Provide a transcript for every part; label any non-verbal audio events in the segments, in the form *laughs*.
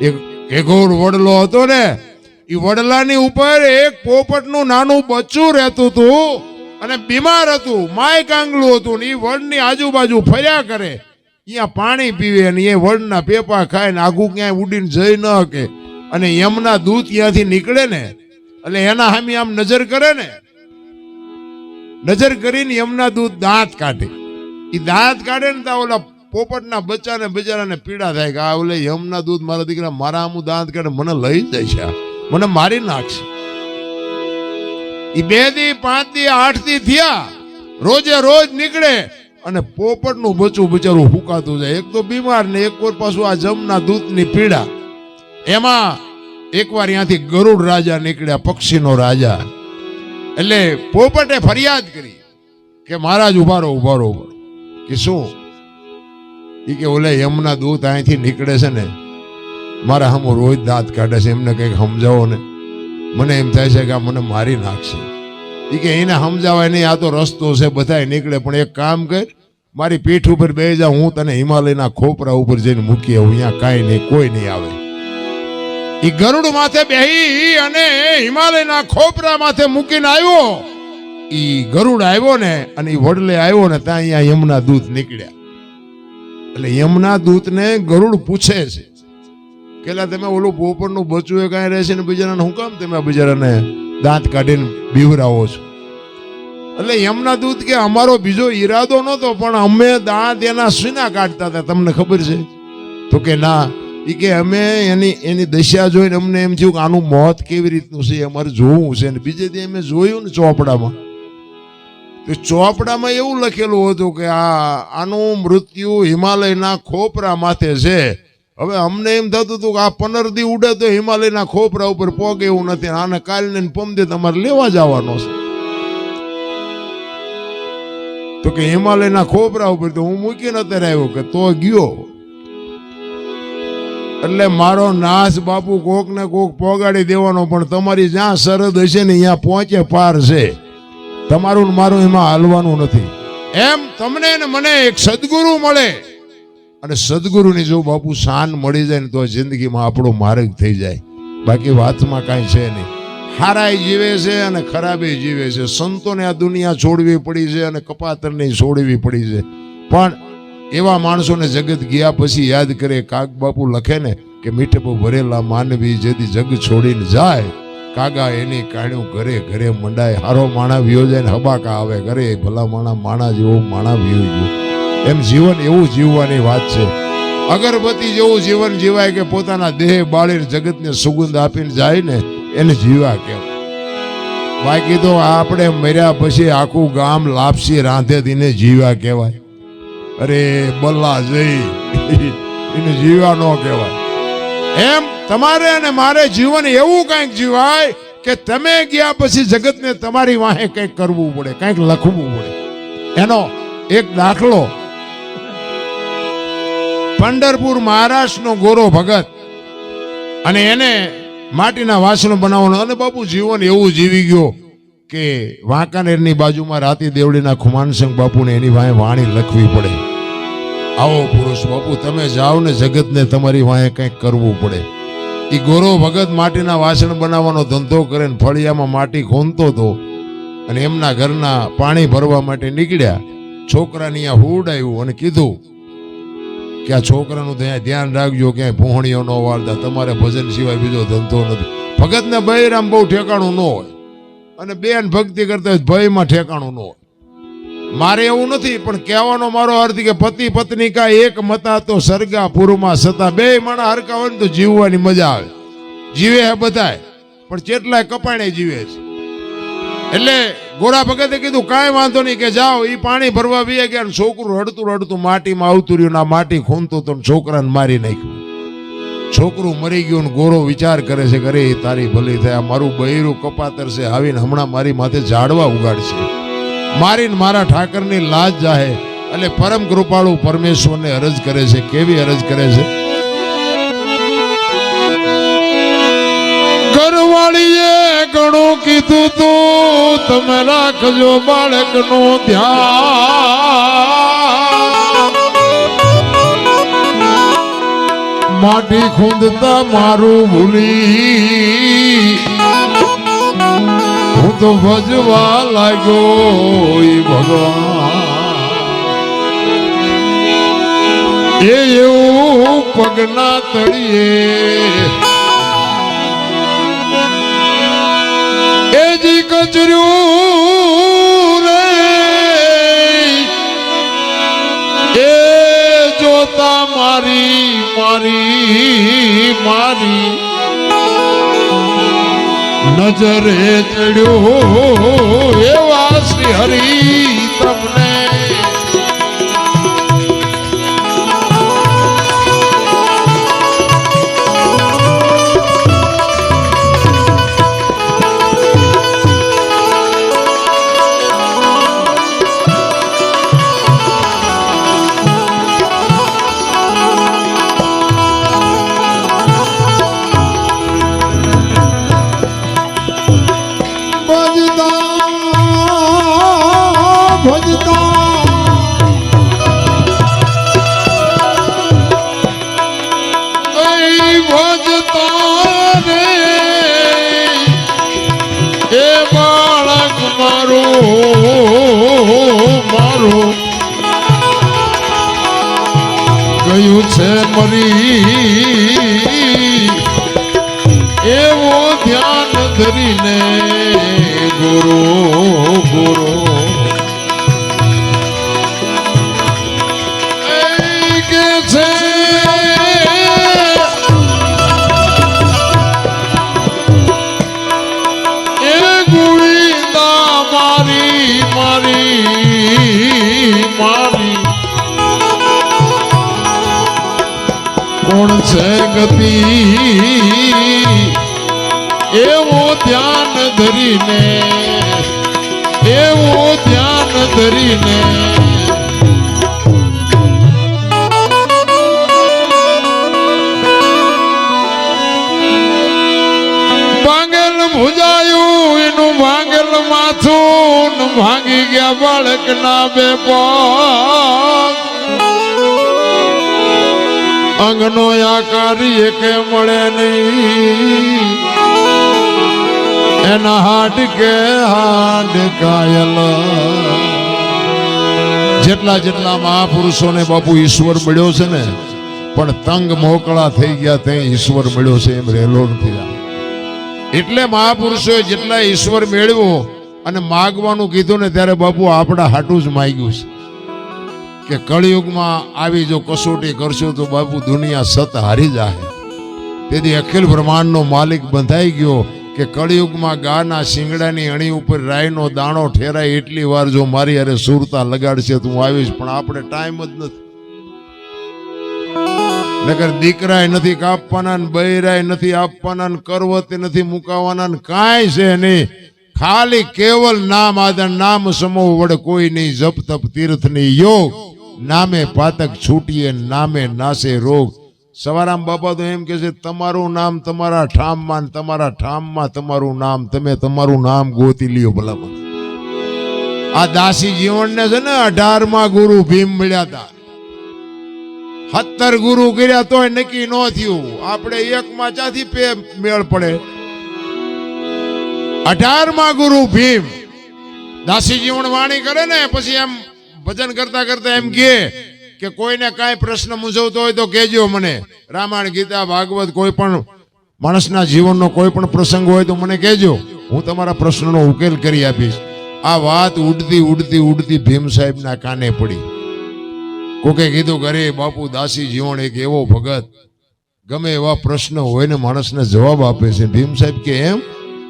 વડલો હતો ને એ વડલાની ઉપર એક પોપટનું નાનું બચ્ચું રહેતું હતું અને બીમાર હતું માય કાંગલું હતું ને એ વડની આજુબાજુ ફર્યા કરે. અહીંયા પાણી પીવે ને એ વડના પેપા ખાય ને આગું ક્યાંય ઉડીને જઈ ન શકે અને યમના દૂધ ત્યાંથી નીકળે ને, એટલે એના સામે આમ નજર કરે ને, નજર કરીને યમના દૂધ દાંત કાઢે. એ દાંત કાઢે ને ત્યાં ઓલા પોપટના બચ્ચાને બિચારાને પીડા થાય કે આ ઓલે યમના દૂધ મારા દીકરા મારા આમું દાંત કાઢે, મને લઈ જાય છે મને મારી નાખશે. એ બે દી, પાંચ દી, આઠ દી થયા. રોજે રોજ નીકળે અને પોપટનું બચ્ચું બિચારું હુકાતું જાય. એક તો બીમાર ને એક વાર પાછું આ જમના દૂધની પીડા. એમાં એકવાર ત્યાંથી ગરુડ રાજા નીકળ્યા, પક્ષીનો રાજા. એટલે પોપટે ફરિયાદ કરી કે મહારાજ ઉભારો ઉભારો ઊભા રહો ઊભા રહો. કે શું? એ કે ઓલે યમના દૂત અહીંથી નીકળે છે ને, મારા હમો રોજ દાંત કાઢે છે, એમને કંઈક સમજાવો ને. મને એમ થાય છે કે આ મને મારી નાખશે. એ કે એને સમજાવાય નહીં, આ તો રસ્તો છે, બધાય નીકળે, પણ એક કામ કર, મારી પીઠ ઉપર બે જા, હું તને હિમાલયના ખોપરા ઉપર જઈને મૂકી આવું, અહીંયા કાંઈ નહીં, કોઈ નહીં આવે. એ ગરુડ માથે બેહી અને હિમાલયના ખોપરા માથે મૂકીને આવ્યો. એ ગરુડ આવ્યો ને, અને એ વડલે આવ્યો ને, ત્યાં અહીંયા યમના દૂધ નીકળ્યા. એટલે યમના દૂતને ગરુડ પૂછે છે કેલા તમે ઓલું પોપડનું બચ્યું એ કાંઈ રહેશે ને બિચારાને હું કામ તમે બિચારાને દાંત કાઢીને બીવરાવો છો? એટલે યમના દૂત કે અમારો બીજો ઈરાદો નહોતો, પણ અમે દાંત એના સીના કાઢતા હતા, તમને ખબર છે? તો કે ના એ કે અમે એની એની દશા જોઈને અમને એમ થયું કે આનું મોત કેવી રીતનું છે, અમારે જોવું છે અને બીજે દી અમે જોયું ને ચોપડામાં. તો ચોપડામાં એવું લખેલું હતું કે આ આનું મૃત્યુ હિમાલયના ખોપરા માથે છે. હવે અમને એમ થતું હતું કે આ પનરદી ઉડે તો હિમાલયના ખોપરા ઉપર પોગે એવું નથી આને કાલને પમદે તમારે લેવા જવાનો છે. તો કે હિમાલયના ખોપરા ઉપર તો હું મૂકીને અત્યારે આવ્યો કે તો ગયો. એટલે મારો નાશ બાપુ કોક ને કોક પોગાડી દેવાનો, પણ તમારી જ્યાં સરહદ હશે ને ત્યાં પહોંચે પાર છે. તમારું મારું એમાં હાલવાનું નથી. એમ તમને ને મને એક સદગુરુ મળે. અને સદગુરુની જો બાપુ શાન મળી જાય ને તો જિંદગીમાં આપણો માર્ગ થઈ જાય. બાકી વાતમાં કાંઈ છે નહીં. હારાય જીવે છે અને ખરાબે જીવે છે. સંતોને આ દુનિયા છોડવી પડી છે અને કપાતરને છોડવી પડી છે. પણ એવા માણસોને જગત ગયા પછી યાદ કરે કાગ બાપુ લખે ને કે મીઠપ ભરેલા માનવી જેથી જગ છોડીને જાય. કાગા એની કાણ્યું ઘરે ઘરે મંડાય. હારો માણા વિયો જાય ને હબાકા આવે ઘરે. ભલા માણા માણા જેવો માણા વિયો ગયો. એમ જીવન એવું જીવવાની વાત છે. અગરબત્તી જેવું જીવન જીવાય કે પોતાના દેહ બાળીને જગતને સુગંધ આપીને જાય ને એને જીવા કેમ? બાકી તો આપણે મર્યા પછી આખું ગામ લાપસી રાંધે દીને જીવા કહેવાય. અરે, બલ્લા જઈ. *laughs* એને જીવા ન કહેવાય. એમ તમારે અને મારે જીવન એવું કંઈક જીવાય કે તમે ગયા પછી જગતને તમારી વાહે કંઈક કરવું પડે, કંઈક લખવું પડે. એનો એક દાખલો. પંઢરપુર મહારાષ્ટ્રનો ગોરો ભગત. અને એને માટીના વાસણો બનાવવાનું અને બાપુ જીવન એવું જીવી ગયો કે વાંકાનેરની બાજુમાં રાતી દેવડીના ખુમાનસિંહ બાપુને એની વાંહે વાણી લખવી પડે. આવો પુરુષ બાપુ, તમે જાઓ ને જગતને તમારી વાંહે કંઈક કરવું પડે. એ ગોરો ભગત માટીના વાસણ બનાવવાનો ધંધો કરીને ફળિયામાં માટી ખોનતો હતો અને એમના ઘરના પાણી ભરવા માટે નીકળ્યા. છોકરાને અહીંયા હુડ આવ્યું અને કીધું કે આ છોકરાનું ત્યાં ધ્યાન રાખજો, ક્યાંય ભૂહણીઓ ન વાળતા, તમારે ભજન સિવાય બીજો ધંધો નથી. ભગતને બૈરામ બહુ ઠેકાણું ન હોય. અને બેન ભક્તિ કરતા હોય ભયમાં ઠેકાણું ન હોય. મારે એવું નથી, પણ કહેવાનો મારો અર્થ કે પતિ પત્ની કા એક મતા તો સરગા પૂરમાં સતા. બે માણા હરકા હોય ને તો જીવવાની મજા આવે. જીવે હે બધાય, પણ કેટલાય કપાણે જીવે છે. એટલે ગોરા ભગતે કીધું, કાંઈ વાંધો નહીં કે જાઓ એ પાણી ભરવા વીએ ગયા છોકરું રડતું રડતું માટીમાં આવતું રહ્યું આ માટી ખૂનતું તો છોકરાને મારી નાખ્યું. છોકરું મરી ગયું ને ગોરો વિચાર કરે છે કરે તારી ભલી થાય મારું બૈરું કપાતર છે, આવીને હમણાં મારી માથે ઝાડવા ઉગાડશે. મારીને મારા ઠાકરની લાજ જાહે. એટલે પરમ કૃપાળુ પરમેશ્વરને અરજ કરે છે. કેવી અરજ કરે છે? ઘરવાળીએ ઘણું કીધું તું, તમે રાખજો બાળકનું ધ્યાન. માટી ખૂંદતા મારું ભૂલી. તો ભજવા લાગ્યો ભગવાન. એ એવું પગના તળીએ. એ જી કચર્યું નજરે ચડ્યો એવા શ્રી હરી. છે મરી. એવો ધ્યાન ધરીને ગુરુ ગુરુ. છે એવું ધ્યાન ધરીને, એવું ધ્યાન ધરીને. ભાંગેલ ભુજાયું, એનું ભાંગેલ માથું, ને ભાંગી ગયા બાળકના બે પગ. અંગનો આકાર એકે મળે નહીં. એના હાડ કે હાડ કાયલ જેટલા જેટલા મહાપુરુષોને બાપુ ઈશ્વર મળ્યો છે ને, પણ તંગ મોકળા થઈ ગયા ત્યાં ઈશ્વર મળ્યો છે એમ રહેલો નથી એટલે મહાપુરુષોએ જેટલા ઈશ્વર મેળવ્યો અને માગવાનું કીધું ને ત્યારે બાપુ આપણા હાટું જ માગ્યું છે. કે કળિયુગમાં આવી જો કસોટી કરશો તો બાપુ દુનિયા સત હારી જાય તેથી અખિલ બ્રહ્માંડનો માલિક બંધાઈ ગયો કે કળિયુગમાં ગાના શિંગડાની અણી ઉપર રાયનો દાણો ઠેરાય એટલી વાર જો મારી અરે સુરતા લગાડશે તો હું આવીશ, પણ આપણે ટાઈમ જ નથી. નગર દીકરાય નથી કાપવાના ને બૈરાય નથી આપવાના ને કરવતે નથી મુકાવાના ને કાંઈ છે નહીં. ખાલી કેવલ નામ આદર નામ સમૂહ વડે કોઈ નહીં, જપ તપ, તીર્થની યોગ. નામે પાતક છૂટીએ, નામે નાશે રોગ. સવારામ બાપા તો એમ કે છે, તમારું નામ તમારા ઠામમાં તમારા ઠામમાં તમારું નામ. તમે તમારું નામ ગોતી લ્યો ભલામણ. આ દાસી જીવનને છે ને અઢારમાં ગુરુ ભીમ મળ્યા હતા સત્તર ગુરુ કર્યા તોય નક્કી ન થયું. આપણે એકમાં ચાથી પે મેળ પડે. અઢારમાં ગુરુ ભીમ. દાસી જીવન વાણી કરે ને, પછી એમ ભજન કરતા કરતા એમ કહે કે કોઈને કાંઈ પ્રશ્ન મૂંઝવતો હોય તો કહેજો મને. રામાયણ, ગીતા, ભાગવત કોઈ પણ માણસના જીવનનો કોઈ પણ પ્રસંગ હોય તો મને કહેજો. હું તમારા પ્રશ્નનો ઉકેલ કરી આપીશ. આ વાત ઉડતી ઉડતી ઉડતી ભીમ સાહેબના કાને પડી. કોકે કીધું ઘરે બાપુ, દાસી જીવન એક એવો ભગત. ગમે એવા પ્રશ્ન હોય ને માણસને જવાબ આપે છે. ભીમ સાહેબ કે એમ?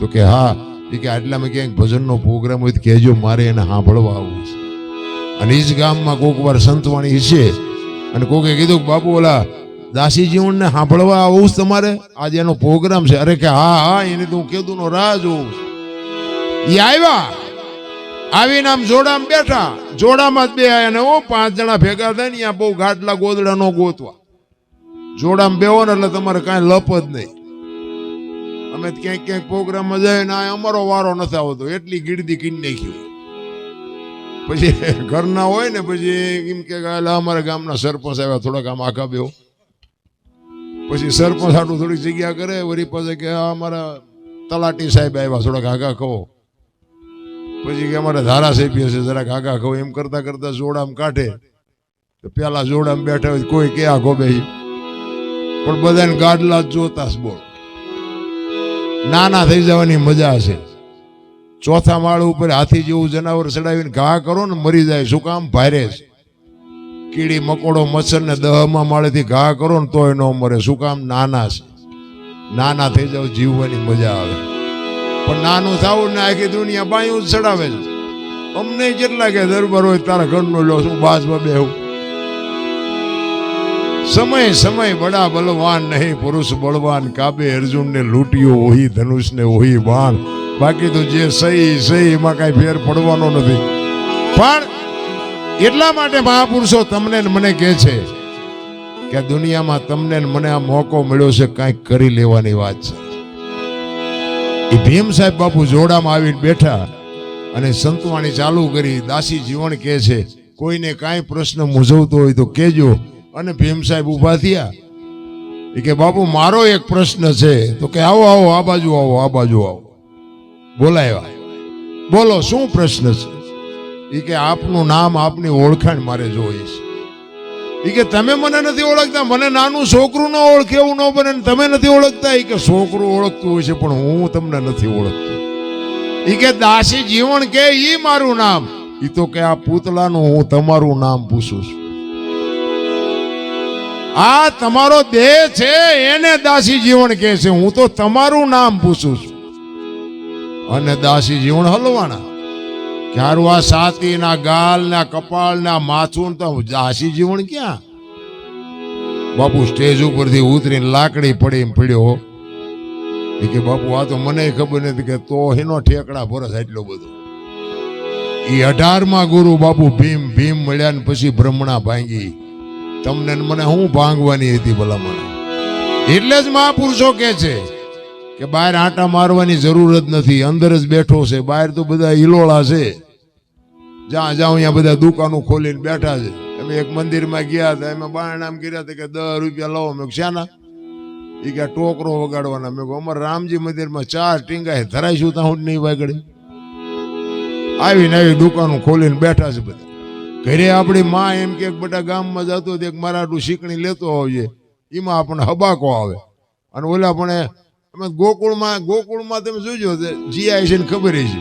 તો કે, હા. કે, આટલામાં ક્યાંક ભજનનો પ્રોગ્રામ હોય કહેજો, મારે એને સાંભળવા આવવું છે. અને એ જ ગામમાં કોક વાર સંતવાણી છે અને કોકે કીધું કે, બાપુ, ઓલા દાસી જીવનને સાંભળવા આવું તમારે? આજે એનો પ્રોગ્રામ છે. અરે કે, હા હા, એને તો હું કીધું નો રાહ જોઉં. એ આવ્યા. આવીને આમ જોડામાં બેઠા. જોડામાં જ બે અને ઓ પાંચ જણા ભેગા થાય ને બહુ ગાટલા ગોદડા નો ગોતવા. જોડામાં બેહો ને એટલે તમારે કાંઈ લપ જ નહીં. અમે ક્યાંક ક્યાંક પ્રોગ્રામમાં જઈએ ને, આ અમારો વારો નથી આવતો. એટલી ગીડદી કીન નાખી પછી ઘરના હોય ને પછી એમ કે "અલા, અમારા ગામના સરપંચ આવ્યા થોડાક આમ આખા બેહો. પછી સરપંચ આટલું થોડીક જગ્યા કરે વળી પાસે કે અમારા તલાટી સાહેબ આવ્યા થોડાક આગા કહો. પછી કે અમારા ધારાસભ્ય છે જરાક આગા કહો. એમ કરતા કરતા જોડામ કાઢે. તો પેલા જોડામ બેઠા હોય કોઈ કે આખો બે પણ બધાને ગાડલા જોતા બોલ. નાના થઈ જવાની મજા છે ચોથા માળ ઉપર હાથી જેવું જનાવર ચડાવીને ઘા કરો ને મરી જાય. શું કામ? ભારે કીડી, મકોડો, મચ્છર ને દહમાં માળેથી ઘા કરો ને તોય ન મરે. શું કામ? નાના છે. નાના થઈ જાવ જીવવાની મજા આવે. પણ નાનું થાવું ને આખી દુનિયા બાયું જ ચડાવે છે. અમને જેટલા કે દરબાર હોય તારા ઘરનું લો શું બાજમાં બેહું. સમય સમય, બડા બલવાન નહીં, પુરુષ બળવાન. કાબે અર્જુન ને લૂંટ્યો, ઓહી ધનુષ ને ઓહી બાણ બાકી તો જે સહી સહી એમાં કાંઈ ફેર પડવાનો નથી. પણ એટલા માટે મહાપુરુષો તમને મને કહે છે કે દુનિયામાં તમને મને આ મોકો મળ્યો છે, કાંઈક કરી લેવાની વાત છે. એ ભીમ સાહેબ બાપુ જોડામાં આવીને બેઠા અને સંતવાણી ચાલુ કરી, દાસી જીવન કહે છે, કોઈને કાંઈ પ્રશ્ન મૂંઝવતો હોય તો કહેજો. અને ભીમ સાહેબ ઊભા થયા. એ કે, બાપુ, મારો એક પ્રશ્ન છે. તો કે, આવો આવો, આ બાજુ આવો, આ બાજુ આવો. બોલાવ્યા બોલો, શું પ્રશ્ન છે? એ કે આપનું નામ આપની ઓળખાણ મારે જોઈએ છે. એ કે તમે મને નથી ઓળખતા, મને નાનું છોકરું ન ઓળખે એવું ન બને તમે નથી ઓળખતા? એ કે છોકરું ઓળખતું હોય છે, પણ હું તમને નથી ઓળખતો. એ કે દાસી જીવન કે એ મારું નામ? એ તો કે આ પૂતળાનું હું તમારું નામ પૂછું છું. આ તમારો દેહ છે, એને દાસી જીવન કહે છે. હું તો તમારું નામ પૂછું છું. અને દાસી જીવણ હલવાના. ક્યારું આ સાતી ના ગાલ ના કપાળ ના માથું તો દાસી જીવણ ક્યાં? બાપુ સ્ટેજ ઉપરથી ઉતરીને લાકડી પડી પડ્યો એ કે બાપુ, આ તો મને ખબર નથી કે તો એનો ઠેકડા ભરસ એટલો બધો. એ અઢારમાં ગુરુ બાપુ ભીમ ભીમ મળ્યા ને પછી બ્રહ્મણા ભાંગી. તમને મને શું ભાંગવાની હતી ભલામણ? એટલે જ મહાપુરુષો કે છે કે બહાર આંટા મારવાની જરૂર જ નથી, અંદર જ બેઠો છે બહાર તો બધા હિલોળા છે. જ્યાં જાઉં અહીંયા બધા દુકાનો ખોલીને બેઠા છે. અમે એક મંદિરમાં ગયા હતા, એમાં બારણામ કર્યા હતા કે દસ રૂપિયા લાવો. મેં શાના? એ કે, ટોકરો વગાડવાના. મેં અમારે રામજી મંદિરમાં ચાર ટીંગાય ધરાઈશું ત્યાં હું નહીં વાગડે. આવીને આવી દુકાનો ખોલીને બેઠા છે બધા. ઘરે આપણી માં એમ કે બધા ગામમાં જતો એક મારા આટલું શીકણી લેતો આવજે એમાં આપણને હબાકો આવે. અને ઓલા પણ અમે ગોકુળમાં ગોકુળમાં તમે જોજો જીઆઈ છે ને ખબર છે.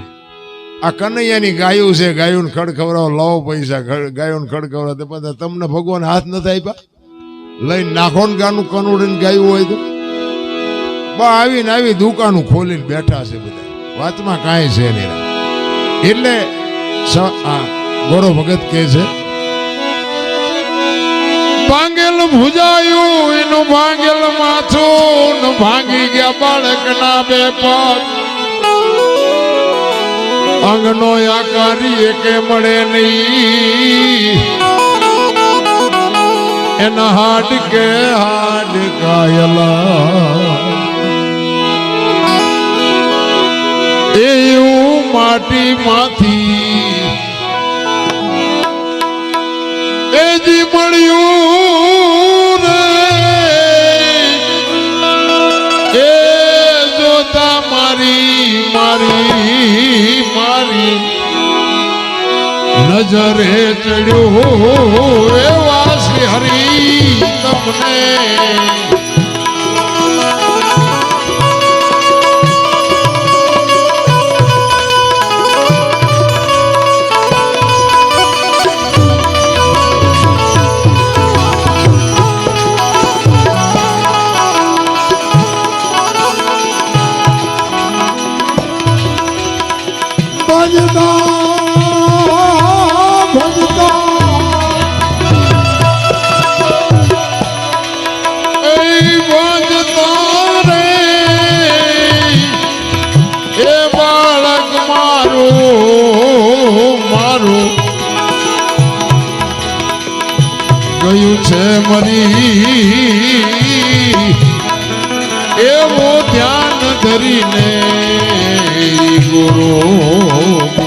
આ કનૈયાની ગાયું છે ગાયું ખડખવરાવ લાવો પૈસા ગાયું ગાયોને બધા તમને ભગવાન હાથ નથી આપ્યા? લઈને નાખો ને ગાનું કનુડીને ગાયું હોય તો? બા, આવીને આવી દુકાનો ખોલીને બેઠા છે બધા. વાતમાં કાંઈ છે નહીં. એટલે ગોરો ભગત કહે છે ભાંગેલ ભુજાયું, એનું ભાંગેલ માથું ભાંગી ગયા બાળકના બે પગ. અંગનો આકારી એકે મળે નહીં. એના હાડ કે હાડ કાયલા એવું માટીમાંથી મારી મારી. નજરે ચડ્યો એવા શ્રી હરી તમને. ગયું છે મરી. એવો ધ્યાન ધરીને ગુરુ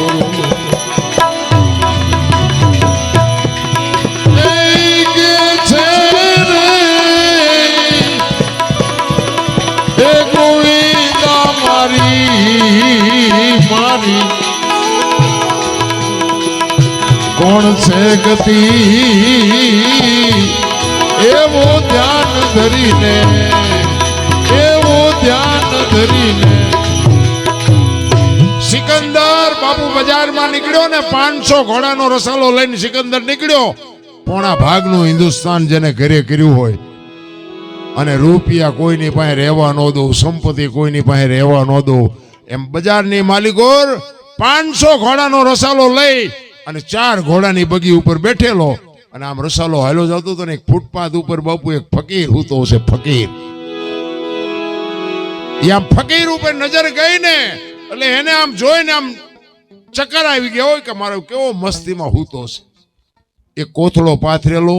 કોણ છે ગતિ? એવો ધ્યાન ધરીને, એવો ધ્યાન ધરીને. સિકંદર બાપુ બજારમાં નીકળ્યો ને પાંચસો ઘોડાનો રસાલો લઈને સિકંદર નીકળ્યો. પોણા ભાગનું હિન્દુસ્તાન જેને ઘરે કર્યું હોય. અને રૂપિયા કોઈની પાસે રહેવા ન દો, સંપત્તિ કોઈની પાસે રહેવા ન દો. એમ બજારની માલિકોર પાંચસો ઘોડાનો રસાલો લઈ અને ચાર ઘોડાની બગી ઉપર બેઠેલો. અને આમ રસાલો હાલો જતો હતો ને એક ફૂટપાથ ઉપર બાપુ, એક ફકીર હૂતો છે ફકીર. એ આમ ફકીર ઉપર નજર ગઈ ને એટલે એને આમ જોઈને આમ ચક્કર આવી ગયા હોય કે મારો કેવો મસ્તીમાં હૂતો છે એક કોથળો પાથરેલો,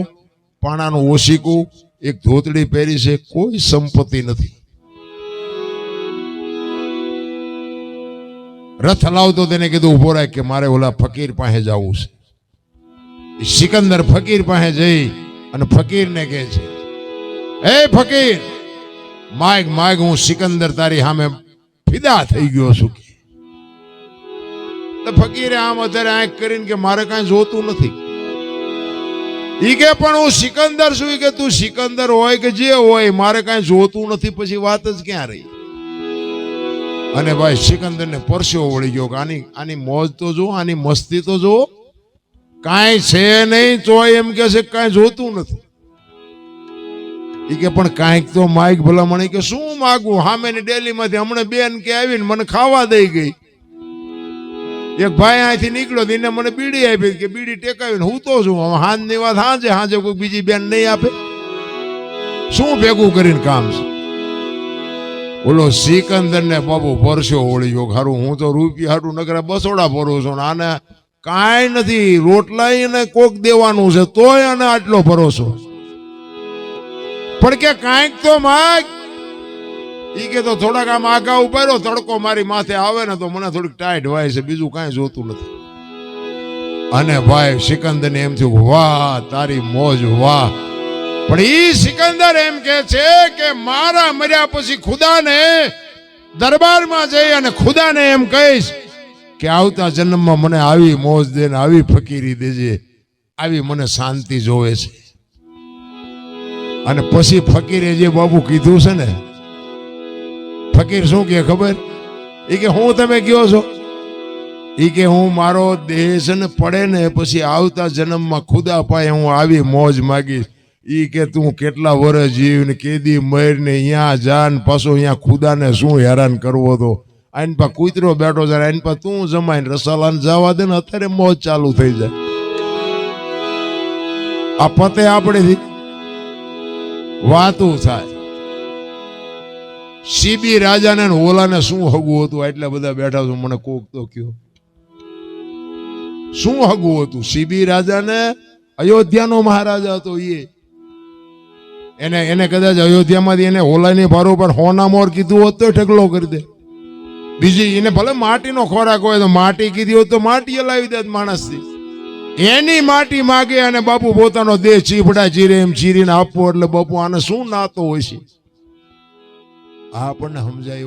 પાણાનું ઓશીકું, એક ધોતડી પહેરી છે, કોઈ સંપત્તિ નથી. રથ લાવતો તેને કીધું, ઊભો રાખ કે મારે ઓલા ફકીર પાસે જવું છે. સિકંદર ફકીર પાસે જઈ અને ફકીરને કહે છે એ ફકીર, માગ માગ, હું સિકંદર તારી સામે ફિદા થઈ ગયો છું. તો ફકીરે આમ અત્યારે આંખ કરીને કે, મારે કાંઈ જોતું નથી. ઈ કે, પણ હું સિકંદર છું. કે, તું સિકંદર હોય કે જે હોય, મારે કાંઈ જોતું નથી. પછી વાત જ ક્યાં રહી? અને ભાઈ સિકંદર ને પરસ્યો વળી ગયો કે આની આની મોજ તો જુઓ, આની મસ્તી તો જુઓ. કાંઈ છે નહીં તો એમ કે છે કાંઈ જોતું નથી. એ કે પણ કાંઈક તો માઇક ભલામણ કે શું માગું હામેની ડેલીમાંથી હમણાં બેન કે આવીને મને ખાવા દઈ ગઈ. એક ભાઈ અહીંથી નીકળ્યો એને મને બીડી આપી કે બીડી ટેકાવીને હું તો છું. હવે હાંજની વાત હાંજે હાંજે કોઈ બીજી બેન નહીં આપે. શું ભેગું કરીને કામ છે? ઓલો સિકંદર ને બાબુ પરસ્યો ઓળી ગયો. હું તો રૂપિયા હાટું નગરા બસોડા ભરું છું આને કાંઈ નથી રોટલા એને કોક દેવાનું છે, તોય આને આટલો ભરોસો. પણ કે કાંઈક તો માગ. ઈ કે તો થોડાક આમ આગા ઊભા રહ્યો તડકો મારી માથે આવે ને તો મને થોડીક ટાઈટ વાય છે, બીજું કાંઈ જોતું નથી. અને ભાઈ સિકંદર ને એમ થયું, વાહ, તારી મોજ, વાહ. પણ ઈ સિકંદર એમ કે છે કે મારા મર્યા પછી ખુદાને દરબારમાં જઈ અને ખુદાને એમ કહીશ કે આવતા જન્મમાં મને આવી મોજ દે ને આવી ફકીરી દેજે, આવી મને શાંતિ જોવે છે. અને પછી ફકીરે જે બાબુ કીધું છે ને, ફકીર શું કે ખબર? એ કે હું તમે કયો છો? એ કે હું મારો દેહ છે ને પડે ને પછી આવતા જન્મમાં ખુદા પાય હું આવી મોજ માગીશ. ઈ કે તું કેટલા વર્ષ જીવ ને કેદી મર ને અહીંયા જા ને પાછો અહીંયા ખુદાને શું હેરાન કરવો તો? આઈન પા કૂતરો બેઠો જાય આઈન પા તું જમાઈને રસાલાને જવા દે ને અત્યારે મોજ ચાલુ થઈ જાય. આ પતે આપણેથી વાતું થાય. સીબી રાજાને ઓલાને શું હગવું હતું? એટલા બધા બેઠા છું, મને કોક તો કયો. શું હગવું હતું? સીબી રાજાને અયોધ્યાનો મહારાજા હતો એ એને એને કદાચ અયોધ્યામાંથી એને ઓલાની ભારો પર હોના મોર કીધું હોત તો ઢગલો કરી દે. બીજી એને ભલે માટીનો ખોરાક હોય તો માટી કીધી હોત તો માટી લાવી દે માણસથી. એની માટી માગે અને બાપુ પોતાનો દેહ ચીપડા ચીરે એમ ચીરીને આપવો એટલે બાપુ આને શું નાતો હોય છે? આ આપણને સમજાય